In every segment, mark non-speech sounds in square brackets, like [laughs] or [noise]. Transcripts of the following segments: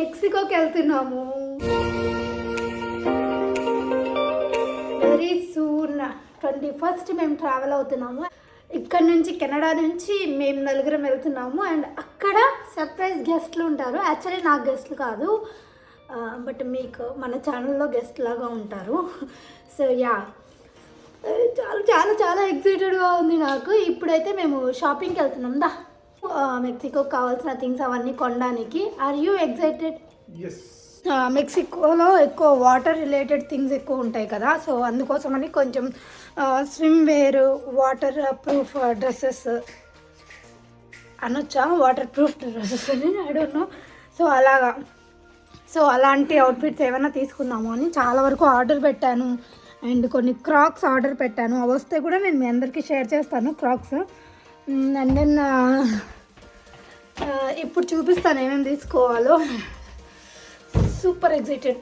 మెక్సికోకి వెళ్తున్నాము very soon. Twenty first మేము travel అవుతున్నాము. ఇక్కడ నుంచి కెనడా నుంచి మేము నలుగురం వెళ్తున్నాము. అండ్ అక్కడ సర్ప్రైజ్ గెస్ట్లు ఉంటారు. యాక్చువల్లీ నాకు గెస్ట్లు కాదు. బట్ మీకు మన ఛానల్లో గెస్ట్ లాగా ఉంటారు. So yeah. చాలా చాలా చాలా ఎక్సైటెడ్గా ఉంది నాకు. ఇప్పుడైతే మేము షాపింగ్కి వెళ్తున్నాం. దా. మెక్సికోకి కావాల్సిన థింగ్స్ అవన్నీ కొనడానికి. ఆర్ యూ ఎక్సైటెడ్ మెక్సికోలో ఎక్కువ వాటర్ రిలేటెడ్ థింగ్స్ ఎక్కువ ఉంటాయి కదా. సో అందుకోసమని కొంచెం swimwear waterproof dresses అనొచ్చా? వాటర్ ప్రూఫ్ డ్రెస్సెస్ అని? ఐ డోంట్ నో సో అలాగా. సో అలాంటి అవుట్ఫిట్స్ ఏమైనా తీసుకుందాము అని చాలా వరకు ఆర్డర్ పెట్టాను. అండ్ కొన్ని క్రాక్స్ ఆర్డర్ పెట్టాను. అవి వస్తే కూడా నేను మీ అందరికీ షేర్ చేస్తాను క్రాక్స్ అండ్ దెన్ ఇప్పుడు చూపిస్తాను ఏమేమి తీసుకోవాలో. సూపర్ ఎగ్జైటెడ్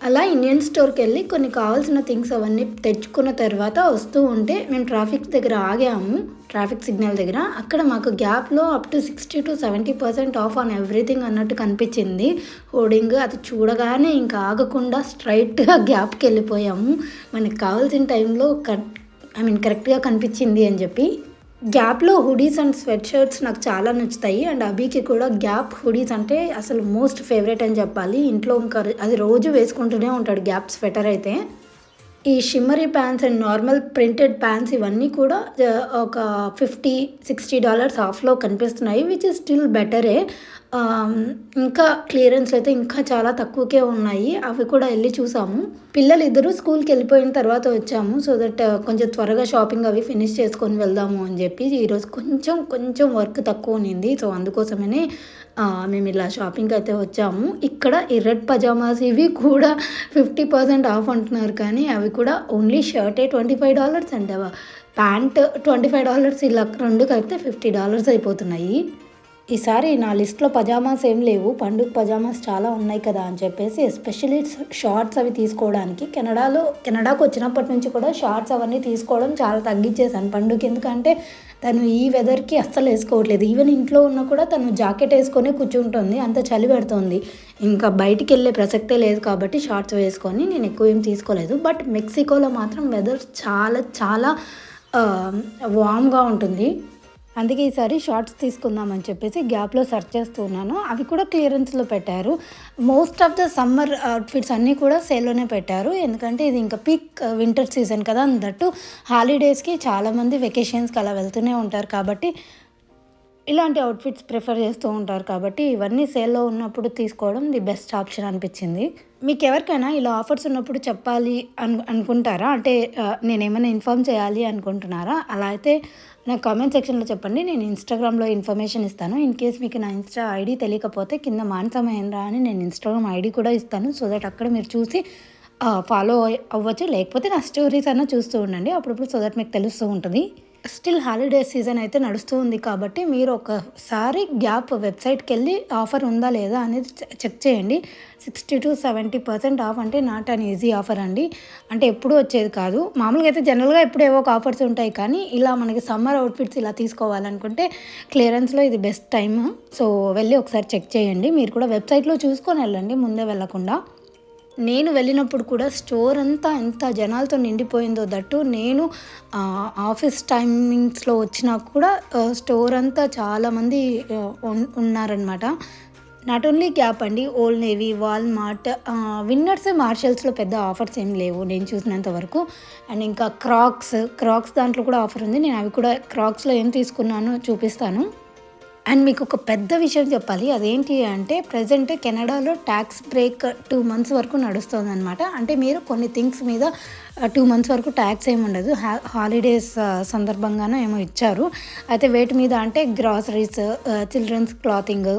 అలా ఇండియన్ స్టోర్కి వెళ్ళి కొన్ని కావాల్సిన థింగ్స్ అవన్నీ తెచ్చుకున్న తర్వాత వస్తూ ఉంటే మేము ట్రాఫిక్ దగ్గర ఆగాము. ట్రాఫిక్ సిగ్నల్ దగ్గర. అక్కడ మాకు గ్యాప్లో up to sixty to seventy percent off on everything అన్నట్టు కనిపించింది. హోర్డింగ్ అది చూడగానే ఇంకా ఆగకుండా స్ట్రైట్గా గ్యాప్కి వెళ్ళిపోయాము మనకి కావాల్సిన టైంలో కరెక్ట్ ఐ మీన్ కరెక్ట్గా కనిపించింది అని చెప్పి. గ్యాప్లో హుడీస్ అండ్ స్వెట్ షర్ట్స్ నాకు చాలా నచ్చుతాయి. అండ్ అభికి కూడా గ్యాప్ హుడీస్ అంటే అసలు మోస్ట్ ఫేవరెట్ అని చెప్పాలి. ఇంట్లో ఇంకా అది రోజు వేసుకుంటూనే ఉంటాడు గ్యాప్ స్వెటర్ అయితే. ఈ shimmery pants and normal printed pants ఇవన్నీ కూడా ఒక ఫిఫ్టీ సిక్స్టీ డాలర్స్ ఆఫ్లో కనిపిస్తున్నాయి విచ్ ఇస్ స్టిల్ బెటరే ఇంకా క్లియరెన్స్ అయితే ఇంకా చాలా తక్కువకే ఉన్నాయి. అవి కూడా వెళ్ళి చూసాము. పిల్లలు ఇద్దరు స్కూల్కి వెళ్ళిపోయిన తర్వాత వచ్చాము సో దట్ కొంచెం త్వరగా షాపింగ్ అవి ఫినిష్ చేసుకొని వెళ్దాము అని చెప్పి ఈరోజు కొంచెం కొంచెం వర్క్ తక్కువ ఉన్నింది సో అందుకోసమనే మేము ఇలా షాపింగ్కి అయితే వచ్చాము. ఇక్కడ ఎర్రడ్ పజామాస్ ఇవి కూడా ఫిఫ్టీ పర్సెంట్ ఆఫ్ అంటున్నారు. కానీ అవి కూడా ఓన్లీ షర్టే ట్వంటీ ఫైవ్ డాలర్స్ అంటే ప్యాంట్ ట్వంటీ ఫైవ్ డాలర్స్ ఇలా రెండు కలిపితే ఫిఫ్టీ డాలర్స్ అయిపోతున్నాయి. ఈసారి నా లిస్ట్లో పజామాస్ ఏం లేవు. పండుగ పజామాస్ చాలా ఉన్నాయి కదా అని చెప్పేసి ఎస్పెషలీ షార్ట్స్ అవి తీసుకోవడానికి. కెనడాలో కెనడాకు వచ్చినప్పటి నుంచి కూడా షార్ట్స్ అవన్నీ తీసుకోవడం చాలా తగ్గించేశాను పండుగ ఎందుకంటే తను ఈ వెదర్కి అస్సలు వేసుకోవట్లేదు. ఈవెన్ ఇంట్లో ఉన్నా కూడా తను జాకెట్ వేసుకొని కూర్చుంటుంది. అంత చలి పెడుతుంది. ఇంకా బయటికి వెళ్ళే ప్రసక్తే లేదు కాబట్టి షార్ట్స్ వేసుకొని నేను ఎక్కువ ఏం తీసుకోలేదు. బట్ మెక్సికోలో మాత్రం వెదర్ చాలా చాలా వామ్గా ఉంటుంది. అందుకే ఈసారి షార్ట్స్ తీసుకుందామని చెప్పేసి గ్యాప్లో సెర్చ్ చేస్తూ ఉన్నాను అవి కూడా క్లియరెన్స్లో పెట్టారు. Most of the summer outfits అన్నీ కూడా సేల్లోనే పెట్టారు. ఎందుకంటే ఇది ఇంకా పీక్ వింటర్ సీజన్ కదా అందట్టు హాలిడేస్కి చాలామంది వెకేషన్స్కి అలా వెళ్తూనే ఉంటారు కాబట్టి ఇలాంటి అవుట్ఫిట్స్ ప్రిఫర్ చేస్తూ ఉంటారు కాబట్టి ఇవన్నీ సేల్లో ఉన్నప్పుడు తీసుకోవడం ది బెస్ట్ ఆప్షన్ అనిపించింది. మీకు ఎవరికైనా ఇలా ఆఫర్స్ ఉన్నప్పుడు చెప్పాలి అను అనుకుంటారా? అంటే నేనేమైనా నేను ఏమైనా ఇన్ఫామ్ చేయాలి అనుకుంటున్నారా? అలా అయితే నాకు కామెంట్ సెక్షన్లో చెప్పండి. నేను ఇన్స్టాగ్రామ్లో ఇన్ఫర్మేషన్ ఇస్తాను. ఇన్ కేస్ మీకు నా ఇన్స్టా ఐడి తెలియకపోతే కింద మానసమేంద్ర అని నేను ఇన్స్టాగ్రామ్ ఐడి కూడా ఇస్తాను. సో దట్ అక్కడ మీరు చూసి ఫాలో అవ్వచ్చు. లేకపోతే నా స్టోరీస్ అన్న చూస్తూ ఉండండి. అప్పుడప్పుడు సో దట్ మీకు తెలుస్తూ ఉంటుంది. స్టిల్ హాలిడే సీజన్ అయితే నడుస్తూ ఉంది కాబట్టి మీరు ఒకసారి గ్యాప్ వెబ్సైట్కి వెళ్ళి ఆఫర్ ఉందా లేదా అనేది చెక్ చేయండి. Sixty to seventy percent off అంటే నాట్ అన్ ఈజీ ఆఫర్ అండి. అంటే ఎప్పుడూ వచ్చేది కాదు. మామూలుగా అయితే జనరల్గా ఎప్పుడు ఏవో ఒక ఆఫర్స్ ఉంటాయి కానీ ఇలా మనకి సమ్మర్ అవుట్ఫిట్స్ ఇలా తీసుకోవాలనుకుంటే క్లియరెన్స్లో ఇది బెస్ట్ టైమ్. సో వెళ్ళి ఒకసారి చెక్ చేయండి. మీరు కూడా వెబ్సైట్లో చూసుకొని వెళ్ళండి. ముందే వెళ్ళకుండా. నేను వెళ్ళినప్పుడు కూడా స్టోర్ అంతా ఎంత జనాలతో నిండిపోయిందో దట్టు నేను ఆఫీస్ టైమింగ్స్లో వచ్చినా కూడా స్టోర్ అంతా చాలామంది ఉన్- ఉన్నారనమాట నాట్ ఓన్లీ గ్యాప్ అండి ఓల్డ్ నేవీ వాల్మార్ట్ విన్నర్స్ మార్షల్స్లో పెద్ద ఆఫర్స్ ఏం లేవు నేను చూసినంత వరకు. అండ్ ఇంకా క్రాక్స్ క్రాక్స్ దాంట్లో కూడా ఆఫర్ ఉంది. నేను అవి కూడా క్రాక్స్లో ఏం తీసుకున్నానో చూపిస్తాను. అండ్ మీకు ఒక పెద్ద విషయం చెప్పాలి. అదేంటి అంటే ప్రజెంట్ కెనడాలో ట్యాక్స్ బ్రేక్ టూ మంత్స్ వరకు నడుస్తుంది అనమాట అంటే మీరు కొన్ని థింగ్స్ మీద టూ మంత్స్ వరకు ట్యాక్స్ ఏమి ఉండదు. హాలిడేస్ సందర్భంగానో ఏమో ఇచ్చారు. అయితే వేటి మీద అంటే groceries children's clothing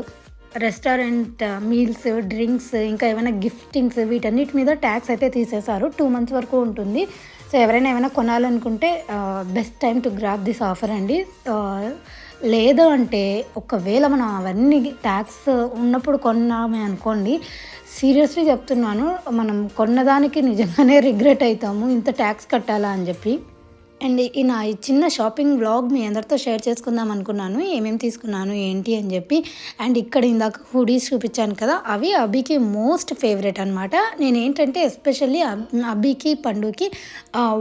restaurant meals drinks ఇంకా ఏమైనా గిఫ్టింగ్స్ వీటన్నిటి మీద ట్యాక్స్ అయితే తీసేశారు. టూ మంత్స్ వరకు ఉంటుంది. సో ఎవరైనా ఏమైనా కొనాలనుకుంటే best time to grab this offer అండి. లేదు అంటే ఒకవేళ మనం అవన్నీ ట్యాక్స్ ఉన్నప్పుడు కొన్నామే అనుకోండి సీరియస్లీ చెప్తున్నాను మనం కొన్నదానికి నిజంగానే [laughs] రిగ్రెట్ అవుతాము ఇంత ట్యాక్స్ కట్టాలా అని చెప్పి. అండ్ ఈ నా ఈ చిన్న షాపింగ్ వ్లాగ్ మీ అందరితో షేర్ చేసుకుందాం అనుకున్నాను. ఏమేమి తీసుకున్నాను ఏంటి అని చెప్పి. అండ్ ఇక్కడ ఇందాక హుడీస్ చూపించాను కదా అవి అభికి మోస్ట్ ఫేవరెట్ అనమాట నేను ఏంటంటే ఎస్పెషల్లీ అభికి పండుకి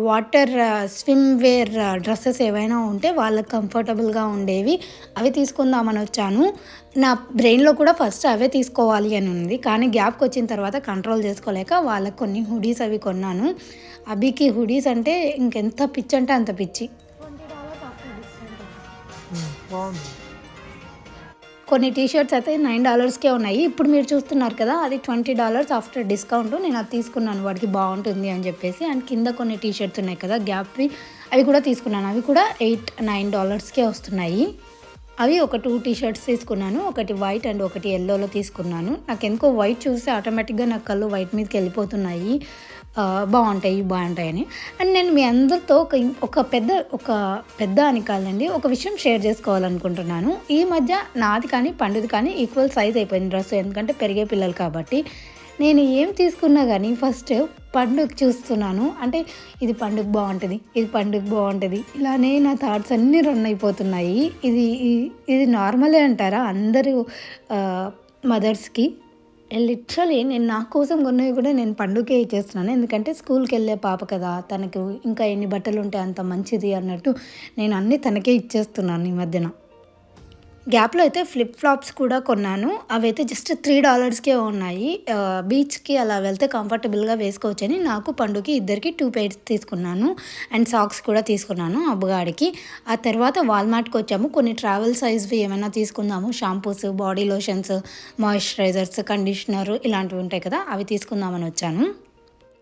వాటర్ స్విమ్ వేర్ డ్రెస్సెస్ ఏవైనా ఉంటే వాళ్ళకి కంఫర్టబుల్గా ఉండేవి అవి తీసుకుందామని వచ్చాను. నా బ్రెయిన్లో కూడా ఫస్ట్ అవే తీసుకోవాలి అని ఉంది. కానీ గ్యాప్కి వచ్చిన తర్వాత కంట్రోల్ చేసుకోలేక వాళ్ళకి కొన్ని హుడీస్ అవి కొన్నాను. అభికి హుడీస్ అంటే ఇంకెంత పిచ్చి అంటే అంత పిచ్చి. కొన్ని టీ షర్ట్స్ అయితే నైన్ డాలర్స్కే ఉన్నాయి. ఇప్పుడు మీరు చూస్తున్నారు కదా అది ట్వంటీ డాలర్స్ ఆఫ్టర్ డిస్కౌంట్. నేను అది తీసుకున్నాను వాడికి బాగుంటుంది అని చెప్పేసి. అండ్ కింద కొన్ని టీ షర్ట్స్ ఉన్నాయి కదా గ్యాప్వి అవి కూడా తీసుకున్నాను. అవి కూడా ఎయిట్ నైన్ డాలర్స్కే వస్తున్నాయి. అవి ఒక టూ టీ షర్ట్స్ తీసుకున్నాను. ఒకటి వైట్ అండ్ ఒకటి ఎల్లోలో తీసుకున్నాను. నాకు ఎందుకో వైట్ చూస్తే ఆటోమేటిక్గా నా కళ్ళు వైట్ మీదకి వెళ్ళిపోతున్నాయి. బాగుంటాయి బాగుంటాయని. అండ్ నేను మీ అందరితో ఒక ఒక పెద్ద ఒక పెద్ద అని కాదండి ఒక విషయం షేర్ చేసుకోవాలనుకుంటున్నాను. ఈ మధ్య నాది కానీ పండుది కానీ ఈక్వల్ సైజ్ అయిపోయింది డ్రెస్ ఎందుకంటే పెరిగే పిల్లలు కాబట్టి. నేను ఏం తీసుకున్నా కానీ ఫస్ట్ పండుగ చూస్తున్నాను. అంటే ఇది పండుగ బాగుంటుంది ఇది పండుగ బాగుంటుంది. ఇలానే నా థాట్స్ అన్నీ రన్ అయిపోతున్నాయి. ఇది ఇది నార్మలే అంటారా అందరూ మదర్స్కి? లిటరలీ నేను నా కోసం కొన్నవి కూడా నేను పండుగకే ఇచ్చేస్తున్నాను ఎందుకంటే స్కూల్కి వెళ్ళే పాప కదా తనకు ఇంకా ఎన్ని బట్టలు ఉంటే అంత మంచిది అన్నట్టు నేను అన్నీ తనకే ఇచ్చేస్తున్నాను ఈ మధ్యన. గ్యాప్లో అయితే ఫ్లిప్ ఫ్లాప్స్ కూడా కొన్నాను. అవి అయితే జస్ట్ త్రీ డాలర్స్కే ఉన్నాయి. బీచ్కి అలా వెళ్తే కంఫర్టబుల్గా వేసుకోవచ్చని నాకు పండుకి ఇద్దరికి టూ పెయిర్స్ తీసుకున్నాను. అండ్ సాక్స్ కూడా తీసుకున్నాను అబ్బగాడికి. ఆ తర్వాత వాల్మార్ట్కి వచ్చాము. కొన్ని ట్రావెల్ సైజ్వి ఏమైనా తీసుకుందాము. Shampoos body lotions moisturisers conditioner ఇలాంటివి ఉంటాయి కదా అవి తీసుకుందామని వచ్చాను.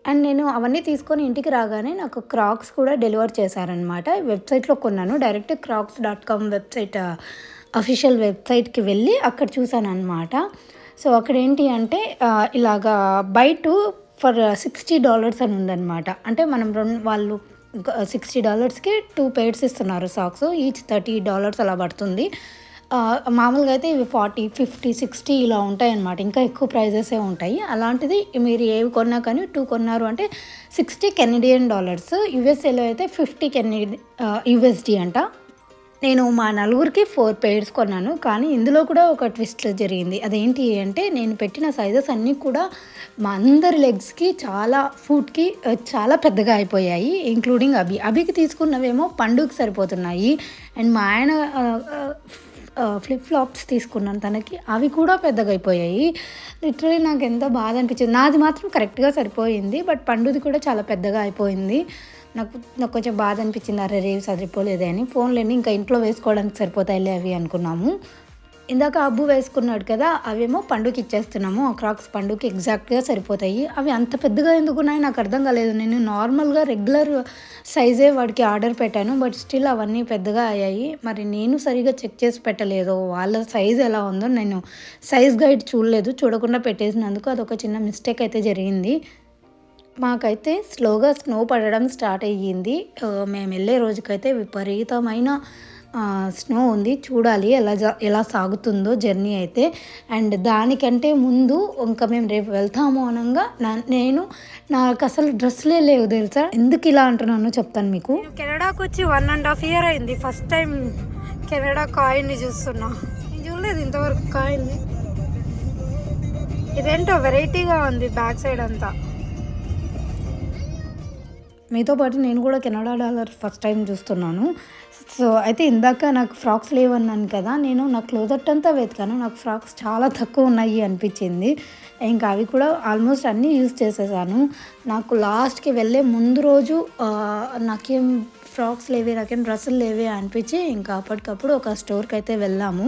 అండ్ నేను అవన్నీ తీసుకొని ఇంటికి రాగానే నాకు క్రాక్స్ కూడా డెలివర్ చేశారనమాట వెబ్సైట్లో కొన్నాను. Direct Crocs dot com website official వెబ్సైట్కి వెళ్ళి అక్కడ చూసాను అనమాట సో అక్కడ ఏంటి అంటే ఇలాగా buy two for sixty dollars అని ఉందన్నమాట. అంటే మనం రెండు వాళ్ళు సిక్స్టీ డాలర్స్కి టూ పెయిర్స్ ఇస్తున్నారు సాక్స్ ఈచ్ థర్టీ డాలర్స్ అలా పడుతుంది. మామూలుగా అయితే ఇవి ఫార్టీ ఫిఫ్టీ సిక్స్టీ ఇలా ఉంటాయి అన్నమాట ఇంకా ఎక్కువ ప్రైజెసే ఉంటాయి. అలాంటిది మీరు ఏవి కొన్నా కానీ టూ కొన్నారు అంటే సిక్స్టీ కెనడియన్ డాలర్స్ యుఎస్ఏలో అయితే ఫిఫ్టీ కెనడి యుఎస్డి అంట. నేను మా నలుగురికి ఫోర్ పెయిర్స్ కొన్నాను కానీ ఇందులో కూడా ఒక ట్విస్ట్ జరిగింది. అదేంటి అంటే నేను పెట్టిన సైజెస్ అన్నీ కూడా మా అందరి లెగ్స్కి చాలా ఫుట్కి చాలా పెద్దగా అయిపోయాయి ఇంక్లూడింగ్ అభి. అభికి తీసుకున్నవేమో పండుగకి సరిపోతున్నాయి అండ్ మా ఆయన ఫ్లిప్ ఫ్లాప్స్ తీసుకున్నాను తనకి అవి కూడా పెద్దగా అయిపోయాయి. లిటరలీ నాకు ఎంత బాధ అనిపించింది. నాది మాత్రం కరెక్ట్గా సరిపోయింది బట్ పండుది కూడా చాలా పెద్దగా అయిపోయింది. నాకు నాకు కొంచెం బాధ అనిపించింది అరే రేవి సరిపోలేదే అని. ఫోన్లేని ఇంకా ఇంట్లో వేసుకోవడానికి సరిపోతాయిలే అవి అనుకున్నాము. ఇందాక అబ్బు వేసుకున్నాడు కదా అవేమో పండుగకి ఇచ్చేస్తున్నాము. ఆ క్రాక్స్ పండుగకి ఎగ్జాక్ట్గా సరిపోతాయి. అవి అంత పెద్దగా ఎందుకున్నాయి నాకు అర్థం కాలేదు. నేను నార్మల్గా రెగ్యులర్ సైజే వాడికి ఆర్డర్ పెట్టాను బట్ స్టిల్ అవన్నీ పెద్దగా అయ్యాయి. మరి నేను సరిగా చెక్ చేసి పెట్టలేదు. వాళ్ళ సైజ్ ఎలా ఉందో నేను సైజ్ గైడ్ చూడలేదు. చూడకుండా పెట్టేసినందుకు అదొక చిన్న మిస్టేక్ అయితే జరిగింది. మాకైతే స్లోగా స్నో పడడం స్టార్ట్ అయ్యింది. మేము వెళ్ళే రోజుకైతే విపరీతమైన స్నో ఉంది. చూడాలి ఎలా జా ఎలా సాగుతుందో జర్నీ అయితే. అండ్ దానికంటే ముందు ఇంకా మేము రేపు వెళ్తాము అనగా నేను నాకు అసలు డ్రెస్లే లేవు తెలుసా? ఎందుకు ఇలా అంటున్నానో చెప్తాను మీకు. కెనడాకి వచ్చి వన్ అండ్ హాఫ్ ఇయర్ అయింది. ఫస్ట్ టైం కెనడా కాయిన్ని చూస్తున్నా. చూడలేదు ఇంతవరకు కాయిన్ని. ఇదేంటో వెరైటీగా ఉంది బ్యాక్ సైడ్ అంతా. మీతో పాటు నేను కూడా కెనడా డాలర్ ఫస్ట్ టైం చూస్తున్నాను. సో అయితే ఇందాక నాకు ఫ్రాక్స్ లేవన్నాను కదా నేను నా క్లోజట్ అంతా వెతికాను. నాకు ఫ్రాక్స్ చాలా తక్కువ ఉన్నాయి అనిపించింది. ఇంకా అవి కూడా ఆల్మోస్ట్ అన్నీ యూజ్ చేసేసాను. నాకు లాస్ట్కి వెళ్ళే ముందు రోజు నాకేం ఫ్రాక్స్ లేవే నాకేం డ్రెస్సులు లేవే అనిపించి ఇంకా అప్పటికప్పుడు ఒక స్టోర్కి అయితే వెళ్ళాము.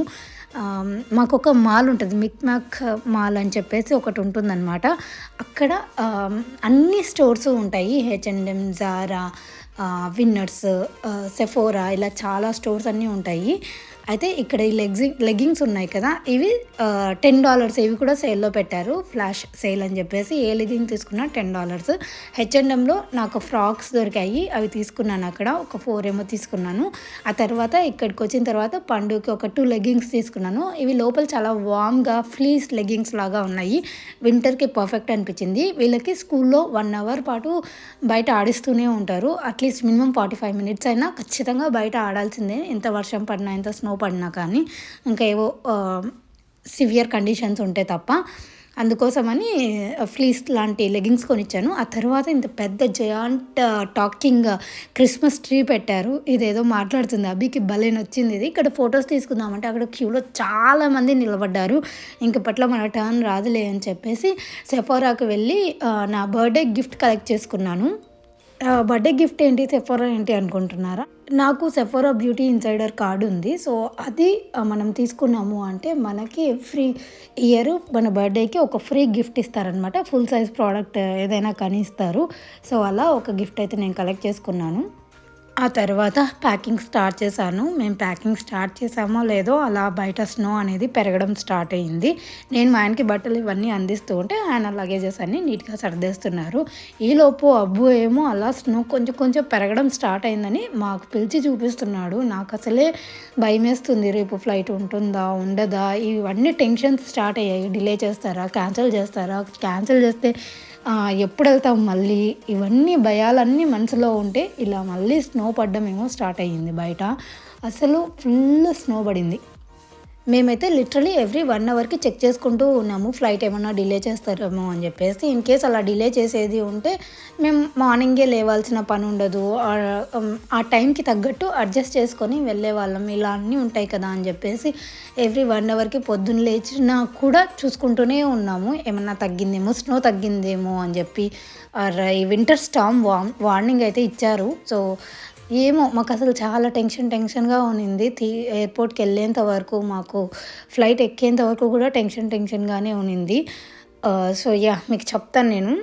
మాకు ఒక మాల్ ఉంటుంది మిక్ మ్యాక్ మాల్ అని చెప్పేసి ఒకటి ఉంటుందన్నమాట. అక్కడ అన్ని స్టోర్స్ ఉంటాయి. హెచ్ఎండ్ఎం జారా విన్నర్స్ సెఫోరా ఇలా చాలా స్టోర్స్ అన్నీ ఉంటాయి. అయితే ఇక్కడ ఈ లెగ్జింగ్ లెగ్గింగ్స్ ఉన్నాయి కదా ఇవి టెన్ డాలర్స్ ఇవి కూడా సేల్లో పెట్టారు ఫ్లాష్ సేల్ అని చెప్పేసి. ఏ లెగ్గింగ్ తీసుకున్నా టెన్ డాలర్స్. హెచ్ఎండ్ఎంలో నాకు ఫ్రాక్స్ దొరికాయి అవి తీసుకున్నాను అక్కడ ఒక ఫోర్ ఏమో తీసుకున్నాను. ఆ తర్వాత ఇక్కడికి వచ్చిన తర్వాత పండుగకి ఒక టూ లెగ్గింగ్స్ తీసుకున్నాను. ఇవి లోపల చాలా వామ్గా ఫ్లీస్ లెగ్గింగ్స్ లాగా ఉన్నాయి. వింటర్కి పర్ఫెక్ట్ అనిపించింది. వీళ్ళకి స్కూల్లో వన్ అవర్ పాటు బయట ఆడిస్తూనే ఉంటారు. At least minimum forty five minutes అయినా ఖచ్చితంగా బయట ఆడాల్సిందే. ఎంత వర్షం పడినా ఎంత స్నో పడినా కానీ ఇంకా ఏవో సివియర్ కండిషన్స్ ఉంటే తప్ప అందుకోసమని ఫ్లీస్ లాంటి లెగింగ్స్ కొనిచ్చాను. ఆ తర్వాత ఇంత పెద్ద జయాంట్ టాకింగ్ క్రిస్మస్ ట్రీ పెట్టారు. ఇదేదో మాట్లాడుతుంది అభికి భలే నచ్చింది ఇది. ఇక్కడ ఫొటోస్ తీసుకుందామంటే అక్కడ క్యూలో చాలా మంది నిలబడ్డారు. ఇంక పట్ల మన టర్న్ రాదులే అని చెప్పేసి సెఫోరాకు వెళ్ళి నా బర్త్డే గిఫ్ట్ కలెక్ట్ చేసుకున్నాను. బర్త్డే గిఫ్ట్ ఏంటి సెఫోరా ఏంటి అనుకుంటున్నారా? నాకు సెఫోరా బ్యూటీ ఇన్సైడర్ కార్డు ఉంది. సో అది మనం తీసుకున్నాము అంటే మనకి ఫ్రీ ఇయర్ మన బర్త్డేకి ఒక ఫ్రీ గిఫ్ట్ ఇస్తారనమాట ఫుల్ సైజ్ ప్రోడక్ట్ ఏదైనా కానీ ఇస్తారు సో అలా ఒక గిఫ్ట్ అయితే నేను కలెక్ట్ చేసుకున్నాను. ఆ తర్వాత ప్యాకింగ్ స్టార్ట్ చేశాను. మేము ప్యాకింగ్ స్టార్ట్ చేసామో లేదో అలా బయట స్నో అనేది పెరగడం స్టార్ట్ అయ్యింది నేను మా ఆయనకి బట్టలు ఇవన్నీ అందిస్తూ ఉంటే ఆయన లగేజెస్ అన్ని నీట్గా సర్దేస్తున్నారు. ఈలోపు అబ్బు ఏమో అలా స్నో కొంచెం కొంచెం పెరగడం స్టార్ట్ అయిందని మాకు పిలిచి చూపిస్తున్నాడు. నాకు అసలే భయం వేస్తుంది రేపు ఫ్లైట్ ఉంటుందా ఉండదా? ఇవన్నీ టెన్షన్స్ స్టార్ట్ అయ్యాయి. డిలే చేస్తారా? క్యాన్సిల్ చేస్తారా? క్యాన్సిల్ చేస్తే ఎప్పుడు వెళ్తాం మళ్ళీ? ఇవన్నీ భయాలన్నీ మనసులో ఉంటే ఇలా మళ్ళీ స్నో పడ్డమేమో స్టార్ట్ అయ్యింది బయట. అసలు ఫుల్ స్నో పడింది. మేమైతే లిటరలీ ఎవ్రీ వన్ అవర్కి చెక్ చేసుకుంటూ ఉన్నాము. ఫ్లైట్ ఏమన్నా డిలే చేస్తారేమో అని చెప్పేసి. ఇన్ కేస్ అలా డిలే చేసేది ఉంటే మేము మార్నింగే లేవాల్సిన పని ఉండదు. ఆ- టైంకి తగ్గట్టు అడ్జస్ట్ చేసుకొని వెళ్ళే వాళ్ళం. ఇలా అన్నీ ఉంటాయి కదా అని చెప్పేసి ఎవ్రీ వన్ అవర్కి పొద్దున్న లేచినా కూడా చూసుకుంటూనే ఉన్నాము. ఏమన్నా తగ్గిందేమో స్నో తగ్గిందేమో అని చెప్పి. ఆర్ ఈ వింటర్ స్టామ్ వార్న్ వార్నింగ్ అయితే ఇచ్చారు. సో ఏమో మాకు అసలు చాలా టెన్షన్ టెన్షన్గా ఉన్నింది. తీ ఎయిర్పోర్ట్కి వెళ్ళేంత వరకు మాకు ఫ్లైట్ ఎక్కేంత వరకు కూడా టెన్షన్ టెన్షన్గానే ఉన్నింది. సో యా మీకు చెప్తాను నేను.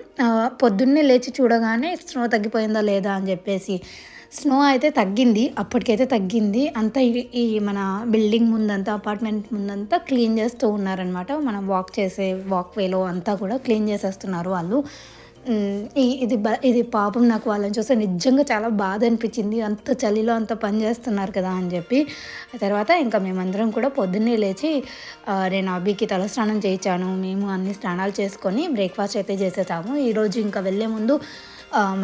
పొద్దున్నే లేచి చూడగానే స్నో తగ్గిపోయిందా లేదా అని చెప్పేసి. స్నో అయితే తగ్గింది అప్పటికైతే తగ్గింది. అంతా ఈ- మన బిల్డింగ్ ముందంతా అపార్ట్మెంట్ ముందంతా క్లీన్ చేస్తూ ఉన్నారనమాట మనం వాక్ చేసే వాక్ వేలో అంతా కూడా క్లీన్ చేసేస్తున్నారు వాళ్ళు. ఇది బ ఇది పాపం నాకు వాళ్ళని చూస్తే నిజంగా చాలా బాధ అనిపించింది. అంత చలిలో అంత పని చేస్తున్నారు కదా అని చెప్పి. ఆ తర్వాత ఇంకా మేమందరం కూడా పొద్దున్నే లేచి నేను అభికి తలస్నానం చేయించాను. మేము అన్ని స్నానాలు చేసుకొని బ్రేక్ఫాస్ట్ అయితే చేసేసాము. ఈరోజు ఇంకా వెళ్ళే ముందు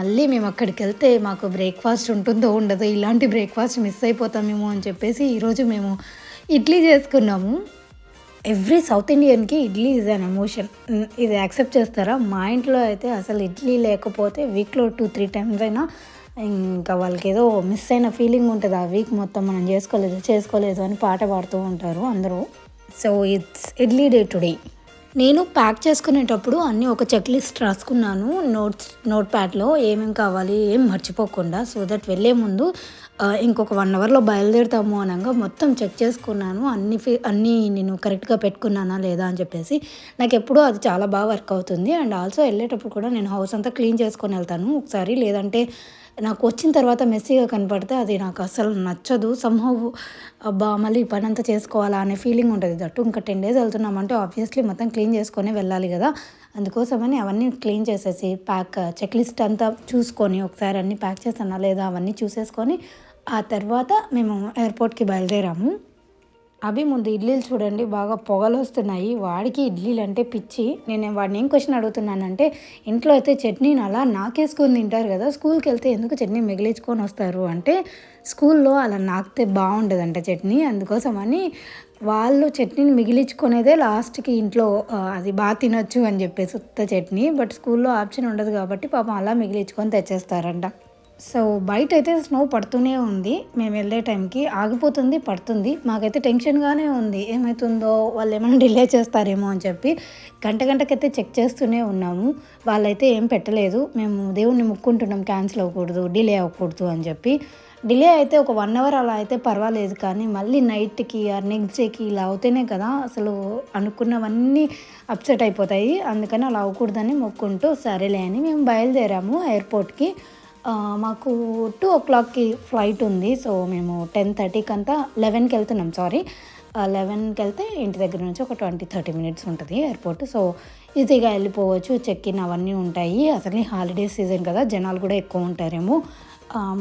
మళ్ళీ మేము అక్కడికి వెళ్తే మాకు బ్రేక్ఫాస్ట్ ఉంటుందో ఉండదో ఇలాంటి బ్రేక్ఫాస్ట్ మిస్ అయిపోతామేమో అని చెప్పేసి ఈరోజు మేము ఇడ్లీ చేసుకున్నాము. ఎవ్రీ సౌత్ ఇండియన్కి ఇడ్లీ ఈజ్ అన్ ఎమోషన్ ఇది యాక్సెప్ట్ చేస్తారా? మా ఇంట్లో అయితే అసలు ఇడ్లీ లేకపోతే వీక్లో టూ త్రీ టైమ్స్ అయినా ఇంకా వాళ్ళకి ఏదో మిస్ అయిన ఫీలింగ్ ఉంటుంది. ఆ వీక్ మొత్తం మనం చేసుకోలేదు చేసుకోలేదు అని పాట పాడుతూ ఉంటారు అందరూ. So it's idli day today నేను ప్యాక్ చేసుకునేటప్పుడు అన్నీ ఒక చెక్ లిస్ట్ రాసుకున్నాను. నోట్స్ నోట్ ప్యాడ్లో ఏమేమి కావాలి ఏం మర్చిపోకుండా సో దట్ వెళ్ళే ముందు ఇంకొక వన్ అవర్లో బయలుదేరుతాము అనగా మొత్తం చెక్ చేసుకున్నాను. అన్ని ఫి అన్నీ నేను కరెక్ట్గా పెట్టుకున్నానా లేదా అని చెప్పేసి. నాకు ఎప్పుడూ అది చాలా బాగా వర్క్ అవుతుంది. అండ్ ఆల్సో వెళ్ళేటప్పుడు కూడా నేను హౌస్ అంతా క్లీన్ చేసుకొని వెళ్తాను. ఒకసారి లేదంటే నాకు వచ్చిన తర్వాత మెస్సీగా కనపడితే అది నాకు అసలు నచ్చదు. సంహవ్ అబ్బా మళ్ళీ ఈ పని అంతా చేసుకోవాలా అనే ఫీలింగ్ ఉంటుంది. దట్టు ఇంకా టెన్ డేస్ వెళ్తున్నామంటే ఆబ్వియస్లీ మొత్తం క్లీన్ చేసుకొని వెళ్ళాలి కదా. అందుకోసమని అవన్నీ క్లీన్ చేసేసి ప్యాక్ చెక్ లిస్ట్ అంతా చూసుకొని ఒకసారి అన్నీ ప్యాక్ చేస్తానా లేదా అవన్నీ చూసేసుకొని ఆ తర్వాత మేము ఎయిర్పోర్ట్కి బయలుదేరాము. అవి ముందు ఇడ్లీలు చూడండి బాగా పొగలు వస్తున్నాయి వాడికి ఇడ్లీలు అంటే పిచ్చి. నేను వాడిని ఏం క్వశ్చన్ అడుగుతున్నానంటే ఇంట్లో అయితే చట్నీని అలా నాకేసుకొని తింటారు కదా స్కూల్కి వెళ్తే ఎందుకు చట్నీ మిగిలించుకొని వస్తారు అంటే స్కూల్లో అలా నాకితే బాగుండదంట చట్నీ. అందుకోసం అని వాళ్ళు చట్నీని మిగిలించుకునేదే లాస్ట్కి ఇంట్లో అది బాగా తినొచ్చు అని చెప్పేసి ఉత్త చట్నీ. బట్ స్కూల్లో ఆప్షన్ ఉండదు కాబట్టి పాపం అలా మిగిలించుకొని తెచ్చేస్తారంట. సో బయట అయితే స్నో పడుతూనే ఉంది. మేము వెళ్ళే టైంకి ఆగిపోతుంది పడుతుంది. మాకైతే టెన్షన్గానే ఉంది. ఏమవుతుందో వాళ్ళు ఏమైనా డిలే చేస్తారేమో అని చెప్పి గంట గంటకైతే చెక్ చేస్తూనే ఉన్నాము. వాళ్ళైతే ఏం పెట్టలేదు. మేము దేవుణ్ణి ముక్కుంటున్నాం క్యాన్సిల్ అవ్వకూడదు డిలే అవ్వకూడదు అని చెప్పి. డిలే అయితే ఒక వన్ అవర్ అలా అయితే పర్వాలేదు కానీ మళ్ళీ నైట్కి ఆ నెక్స్ట్ డేకి ఇలా అవుతేనే కదా అసలు అనుకున్నవన్నీ అప్సెట్ అయిపోతాయి. అందుకని అలా అవ్వకూడదని మొక్కుంటూ సరేలే అని మేము బయలుదేరాము ఎయిర్పోర్ట్కి మాకు టూ ఓ క్లాక్కి ఫ్లైట్ ఉంది. సో మేము టెన్ థర్టీకి అంతా లెవెన్కి వెళ్తున్నాం సారీ. లెవెన్కి వెళ్తే ఇంటి దగ్గర నుంచి ఒక ట్వంటీ థర్టీ మినిట్స్ ఉంటుంది ఎయిర్పోర్ట్. సో ఈజీగా వెళ్ళిపోవచ్చు చెక్ ఇన్ అవన్నీ ఉంటాయి. అసలు హాలిడే సీజన్ కదా జనాలు కూడా ఎక్కువ ఉంటారేమో.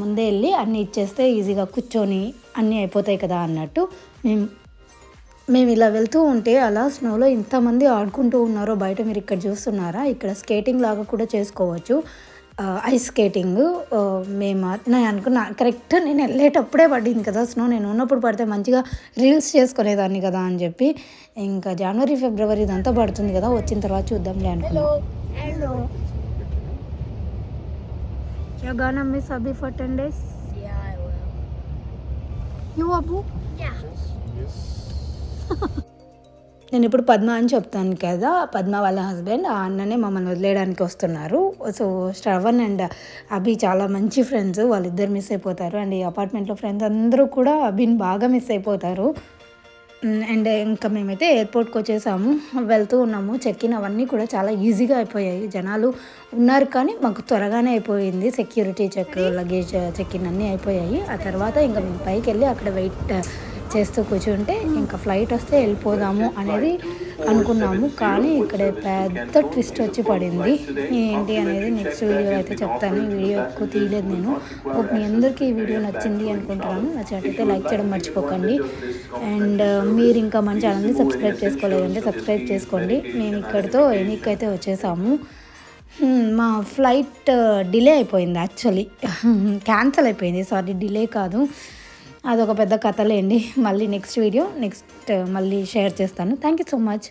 ముందే వెళ్ళి అన్నీ ఇచ్చేస్తే ఈజీగా కూర్చొని అన్నీ అయిపోతాయి కదా అన్నట్టు మేము మేము ఇలా వెళ్తూ ఉంటే అలా స్నోలో ఇంతమంది ఆడుకుంటూ ఉన్నారో బయట మీరు ఇక్కడ చూస్తున్నారా? ఇక్కడ స్కేటింగ్ లాగా కూడా చేసుకోవచ్చు. ఐస్ స్కేటింగ్ మేము నేను అనుకున్నా కరెక్ట్ నేను వెళ్ళేటప్పుడే పడింది కదా స్నో నేను ఉన్నప్పుడు పడితే మంచిగా రీల్స్ చేసుకునేదాన్ని కదా అని చెప్పి ఇంకా జనవరి ఫిబ్రవరి ఇదంతా పడుతుంది కదా వచ్చిన తర్వాత చూద్దాంలే అనుకున్నా. Hello. You're gonna miss Abhi for 10 [laughs] నేను ఇప్పుడు పద్మ అని చెప్తాను కదా పద్మ వాళ్ళ హస్బెండ్ ఆ అన్ననే మమ్మల్ని వదిలేయడానికి వస్తున్నారు. సో శ్రవణ్ అండ్ అభి చాలా మంచి ఫ్రెండ్స్ వాళ్ళిద్దరు మిస్ అయిపోతారు. అండ్ ఈ అపార్ట్మెంట్లో ఫ్రెండ్స్ అందరూ కూడా అభిని బాగా మిస్ అయిపోతారు. అండ్ ఇంకా మేమైతే ఎయిర్పోర్ట్కి వచ్చేసాము వెళ్తూ ఉన్నాము. చెక్ ఇన్ అవన్నీ కూడా చాలా ఈజీగా అయిపోయాయి. జనాలు ఉన్నారు కానీ మాకు త్వరగానే అయిపోయింది. Security check luggage check in అన్నీ అయిపోయాయి. ఆ తర్వాత ఇంకా మేము పైకి వెళ్ళి అక్కడ వెయిట్ చేస్తూ కూర్చుంటే ఇంకా ఫ్లైట్ వస్తే వెళ్ళిపోదాము అనేది అనుకున్నాము. కానీ ఇక్కడ పెద్ద ట్విస్ట్ వచ్చి పడింది. ఏంటి అనేది నెక్స్ట్ వీడియో అయితే చెప్తాను. ఈ వీడియో ఎక్కువ తీయలేదు నేను. హోప్ మీ అందరికీ ఈ వీడియో నచ్చింది అనుకుంటున్నాను. నచ్చినట్టయితే లైక్ చేయడం మర్చిపోకండి. అండ్ uh, మీరు ఇంకా మన ఛానల్ని సబ్స్క్రైబ్ చేసుకోలేదంటే సబ్స్క్రైబ్ చేసుకోండి. మేము ఇక్కడితో ఎనిక్ అయితే వచ్చేసాము. Hmm, మా ఫ్లైట్ డిలే uh, అయిపోయింది యాక్చువల్లీ క్యాన్సిల్ [laughs] అయిపోయింది. సారీ డిలే కాదు. అదొక పెద్ద కథలేండి మళ్ళీ నెక్స్ట్ వీడియో నెక్స్ట్ మళ్ళీ షేర్ చేస్తాను. Thank you so much